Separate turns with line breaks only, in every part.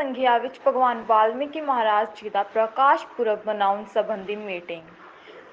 ਸੰਘਿਆ ਵਿੱਚ ਭਗਵਾਨ ਵਾਲਮੀਕੀ ਮਹਾਰਾਜ ਜੀ ਦਾ ਪ੍ਰਕਾਸ਼ ਪੁਰਬ ਮਨਾਉਣ ਸੰਬੰਧੀ ਮੀਟਿੰਗ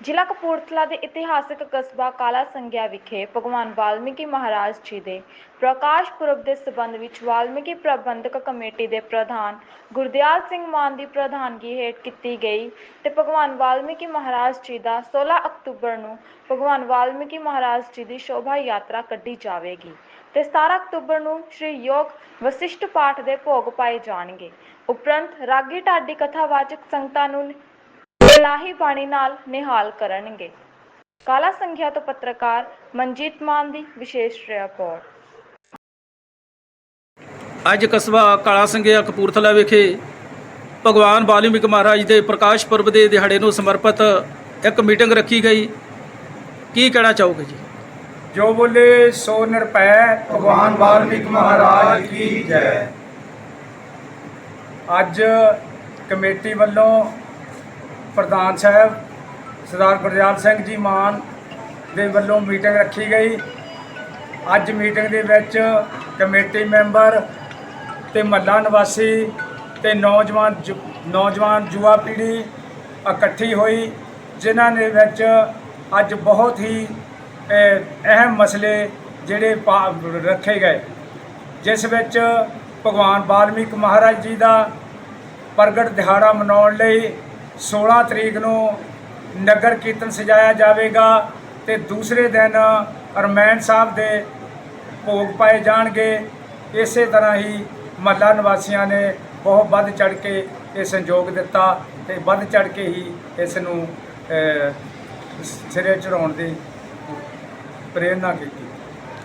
ਜ਼ਿਲ੍ਹਾ ਕਪੂਰਥਲਾ ਦੇ ਇਤਿਹਾਸਕ ਕਸਬਾ ਕਾਲਾ ਸੰਘਿਆ ਵਿਖੇ ਭਗਵਾਨ ਵਾਲਮੀਕੀ ਮਹਾਰਾਜ ਜੀ ਦੇ ਪ੍ਰਕਾਸ਼ ਪੁਰਬ ਦੇ ਸਬੰਧ ਵਿੱਚ ਵਾਲਮੀਕੀ ਪ੍ਰਬੰਧਕ ਕਮੇਟੀ ਦੇ ਪ੍ਰਧਾਨ ਗੁਰਦਿਆਲ ਸਿੰਘ ਮਾਨ ਦੀ ਪ੍ਰਧਾਨਗੀ ਹੇਠ ਕੀਤੀ ਗਈ ਤੇ ਭਗਵਾਨ ਵਾਲਮੀਕੀ ਮਹਾਰਾਜ ਜੀ ਦਾ 16 ਅਕਤੂਬਰ ਨੂੰ ਭਗਵਾਨ ਵਾਲਮੀਕੀ ਮਹਾਰਾਜ ਜੀ ਦੀ ਸ਼ੋਭਾ ਯਾਤਰਾ ਕੱਢੀ ਜਾਵੇਗੀ। ਤੇ 17 ਅਕਤੂਬਰ ਨੂੰ ਸ਼੍ਰੀ ਯੋਗ ਵਸਿਸ਼ਟ ਪਾਠ ਦੇ ਭੋਗ ਪਾਏ ਜਾਣਗੇ। ਉਪਰੰਤ ਰਾਗੀ ਢਾਡੀ ਕਥਾਵਾਚਕ ਸੰਗਤਾਂ ਨੂੰ ਇਲਾਹੀ ਬਾਣੀ ਨਾਲ ਨਿਹਾਲ ਕਰਨਗੇ। ਕਾਲਾ ਸੰਖਿਆ ਤੋਂ ਪੱਤਰਕਾਰ ਮਨਜੀਤ ਮਾਨ ਦੀ ਵਿਸ਼ੇਸ਼ ਰਿਪੋਰਟ।
ਅੱਜ ਕਸਬਾ ਕਾਲਾ ਸੰਘਿਆ ਕਪੂਰਥਲਾ ਵਿਖੇ ਭਗਵਾਨ ਵਾਲਮੀਕ ਮਹਾਰਾਜ ਦੇ ਪ੍ਰਕਾਸ਼ ਪੁਰਬ ਦੇ ਦਿਹਾੜੇ ਨੂੰ ਸਮਰਪਿਤ ਇੱਕ ਮੀਟਿੰਗ ਰੱਖੀ ਗਈ। ਕੀ ਕਹਿਣਾ ਚਾਹੋਗੇ ਜੀ?
ਜੋ ਬੋਲੇ, ਸੋ ਨਿਰਭੈ,
ਭਗਵਾਨ ਵਾਲਮੀਕ ਮਹਾਰਾਜ ਕੀ ਜੈ।
ਅੱਜ ਕਮੇਟੀ ਵੱਲੋਂ ਪ੍ਰਧਾਨ ਸਾਹਿਬ ਸਰਦਾਰ ਗੁਰਦਿਆਲ ਸਿੰਘ ਜੀ ਮਾਨ ਦੇ ਵੱਲੋਂ ਮੀਟਿੰਗ ਰੱਖੀ ਗਈ। ਅੱਜ ਮੀਟਿੰਗ ਦੇ ਵਿੱਚ ਕਮੇਟੀ ਮੈਂਬਰ ਤੇ ਮਹੱਲਾ ਨਿਵਾਸੀ ਤੇ ਨੌਜਵਾਨ ਜੁ- ਨੌਜਵਾਨ ਯੁਵਾ ਪੀੜ੍ਹੀ ਇਕੱਠੀ ਹੋਈ, ਜਿਨ੍ਹਾਂ ਦੇ ਵਿੱਚ ਅੱਜ ਬਹੁਤ ਹੀ ਅਹਿਮ ਮਸਲੇ ਜਿਹੜੇ ਪਾ- ਰੱਖੇ ਗਏ, ਜਿਸ ਵਿੱਚ ਭਗਵਾਨ ਵਾਲਮੀਕ ਮਹਾਰਾਜ ਜੀ ਦਾ ਪ੍ਰਗਟ ਦਿਹਾੜਾ ਮਨਾਉਣ ਲਈ 16 ਤਰੀਕ ਨੂੰ ਨਗਰ ਕੀਰਤਨ ਸਜਾਇਆ ਜਾਵੇਗਾ ਤੇ ਦੂਸਰੇ ਦਿਨ ਅਰਮੈਨ ਸਾਹਿਬ ਦੇ ਭੋਗ ਪਾਏ ਜਾਣਗੇ। ਇਸੇ ਤਰ੍ਹਾਂ ਹੀ ਮਹੱਲਾ ਨਿਵਾਸੀਆਂ ਨੇ ਬਹੁਤ ਵੱਧ ਚੜ ਕੇ ਇਹ ਸੰਯੋਗ ਦਿੱਤਾ ਤੇ ਵੱਧ ਚੜ ਕੇ ਹੀ ਇਸ ਨੂੰ ਸਿਰੇ ਚੜਾਉਣ ਦੀ ਪ੍ਰੇਰਨਾ ਕੀਤੀ।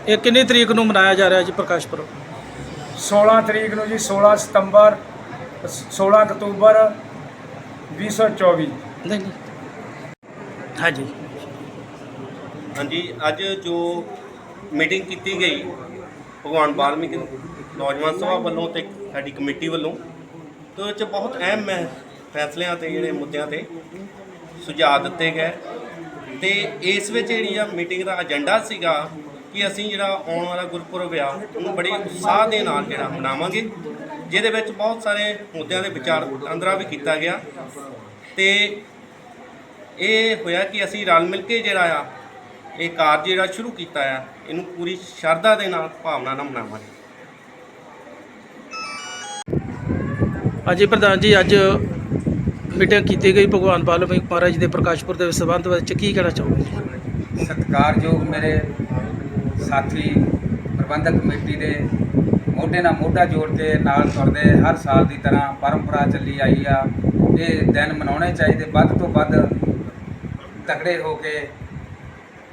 ਇਹ ਕਿੰਨੀ ਤਰੀਕ ਨੂੰ ਮਨਾਇਆ ਜਾ ਰਿਹਾ ਜੀ ਪ੍ਰਕਾਸ਼ ਪੁਰਬ?
16 ਤਰੀਕ ਨੂੰ ਜੀ 16 ਸਤੰਬਰ 16 ਅਕਤੂਬਰ 2024
ਨਹੀਂ ਨਹੀਂ। ਹਾਂਜੀ।
ਹਾਂਜੀ ਅੱਜ ਜੋ ਮੀਟਿੰਗ ਕੀਤੀ ਗਈ ਭਗਵਾਨ ਵਾਲਮੀਕ ਨੌਜਵਾਨ ਸਭਾ ਵੱਲੋਂ ਤੇ ਸਾਡੀ ਕਮੇਟੀ ਵੱਲੋਂ ਤੇ ਉਹ 'ਚ ਬਹੁਤ ਅਹਿਮ ਹੈ ਫੈਸਲਿਆਂ ਤੇ ਜਿਹੜੇ ਮੁੱਦਿਆਂ ਤੇ ਸੁਝਾਅ ਦਿੱਤੇ ਗਏ। ਤੇ ਇਸ ਵਿੱਚ ਜਿਹੜੀ ਆ ਮੀਟਿੰਗ ਦਾ ਏਜੰਡਾ ਸੀਗਾ ਕਿ ਅਸੀਂ ਜਿਹੜਾ ਆਉਣ ਵਾਲਾ ਗੁਰਪੁਰਬ ਆ, ਉਹਨੂੰ ਬੜੀ ਉਤਸ਼ਾਹ ਦੇ ਨਾਲ ਜਿਹੜਾ ਮਨਾਵਾਂਗੇ, ਜਿਹਦੇ ਵਿੱਚ ਬਹੁਤ ਸਾਰੇ ਮੁੱਦਿਆਂ ਦੇ ਵਿਚਾਰ ਵਟਾਂਦਰਾ ਵੀ ਕੀਤਾ ਗਿਆ। ਤੇ ਇਹ ਹੋਇਆ ਕਿ ਅਸੀਂ ਰਲ ਮਿਲ ਕੇ ਜਿਹੜਾ ਆ, ਇਹ ਕਾਰਜ ਜਿਹੜਾ ਸ਼ੁਰੂ ਕੀਤਾ ਆ, ਇਹਨੂੰ ਪੂਰੀ ਸ਼ਰਧਾ ਦੇ ਨਾਲ, ਭਾਵਨਾ ਨਾਲ ਮਨਾਵਾਂਗੇ।
ਹਾਂਜੀ, ਪ੍ਰਧਾਨ ਜੀ, ਅੱਜ ਮੀਟਿੰਗ ਕੀਤੀ ਗਈ। ਭਗਵਾਨ ਵਾਲਮੀਕ ਮਹਾਰਾਜ ਦੇ ਪ੍ਰਕਾਸ਼ਪੁਰ ਦੇ ਸਬੰਧ ਵਿੱਚ ਕੀ ਕਹਿਣਾ ਚਾਹੋਗੇ?
ਸਤਿਕਾਰਯੋਗ ਮੇਰੇ ਸਾਥੀ, ਪ੍ਰਬੰਧਕ ਕਮੇਟੀ ਦੇ ਮੋਢੇ ਨਾਲ ਮੋਢਾ ਜੋੜ ਕੇ ਨਾਲ ਤੁਰਦੇ ਹਰ ਸਾਲ ਦੀ ਤਰ੍ਹਾਂ ਪਰੰਪਰਾ ਚੱਲੀ ਆਈ ਆ। ਇਹ ਦਿਨ ਮਨਾਉਣੇ ਚਾਹੀਦੇ, ਵੱਧ ਤੋਂ ਵੱਧ ਤਕੜੇ ਹੋ ਕੇ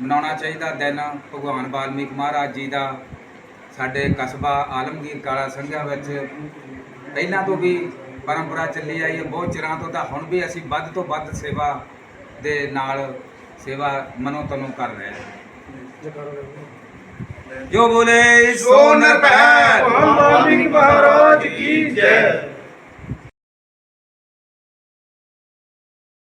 ਮਨਾਉਣਾ ਚਾਹੀਦਾ ਦਿਨ। ਭਗਵਾਨ ਵਾਲਮੀਕ ਮਹਾਰਾਜ ਜੀ ਦਾ ਸਾਡੇ ਕਸਬਾ ਆਲਮਗੀਰ ਕਾਲਾ ਸੰਘਿਆ ਵਿੱਚ ਪਹਿਲਾਂ ਤੋਂ ਵੀ ਪਰੰਪਰਾ ਚੱਲੀ ਆਈ ਹੈ, ਬਹੁਤ ਚਿਰਾਂ ਤੋਂ ਤਾਂ ਹੁਣ ਵੀ ਅਸੀਂ ਵੱਧ ਤੋਂ ਵੱਧ ਸੇਵਾ ਦੇ ਨਾਲ ਸੇਵਾ ਮਨੋ ਤਨੋ ਕਰ ਰਹੇ ਹਾਂ। ਜੋ ਬੋਲੇ
ਸੋ ਨਿਰਭੈ ਭਗਵਾਨ ਵਾਲਮੀਕ ਮਹਾਰਾਜ ਕੀ ਜੈ।